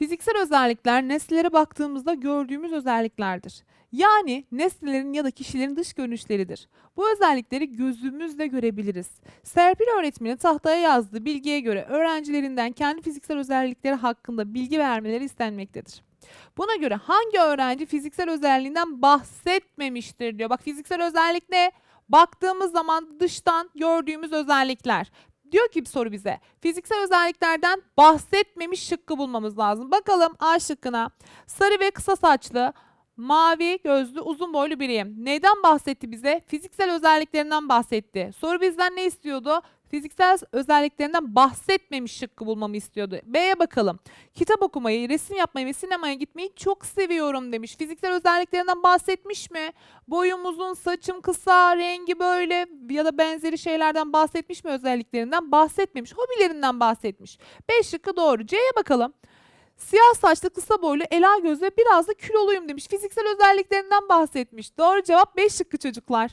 Fiziksel özellikler nesnelere baktığımızda gördüğümüz özelliklerdir. Yani nesnelerin ya da kişilerin dış görünüşleridir. Bu özellikleri gözümüzle görebiliriz. Serpil öğretmeni tahtaya yazdığı bilgiye göre öğrencilerinden kendi fiziksel özellikleri hakkında bilgi vermeleri istenmektedir. Buna göre hangi öğrenci fiziksel özelliğinden bahsetmemiştir diyor. Bak fiziksel özellik ne? Baktığımız zaman dıştan gördüğümüz özellikler. Diyor ki bir soru bize. Fiziksel özelliklerden bahsetmemiş şıkkı bulmamız lazım. Bakalım A şıkkına. Sarı ve kısa saçlı, mavi gözlü, uzun boylu biriyim. Neyden bahsetti bize? Fiziksel özelliklerinden bahsetti. Soru bizden ne istiyordu? Fiziksel özelliklerinden bahsetmemiş şıkkı bulmamı istiyordu. B'ye bakalım. Kitap okumayı, resim yapmayı ve sinemaya gitmeyi çok seviyorum demiş. Fiziksel özelliklerinden bahsetmiş mi? Boyum uzun, saçım kısa, rengi böyle ya da benzeri şeylerden bahsetmiş mi özelliklerinden? Bahsetmemiş. Hobilerinden bahsetmiş. B şıkkı doğru. C'ye bakalım. Siyah saçlı kısa boylu ela gözlü biraz da kiloluyum demiş. Fiziksel özelliklerinden bahsetmiş. Doğru cevap B şıkkı çocuklar.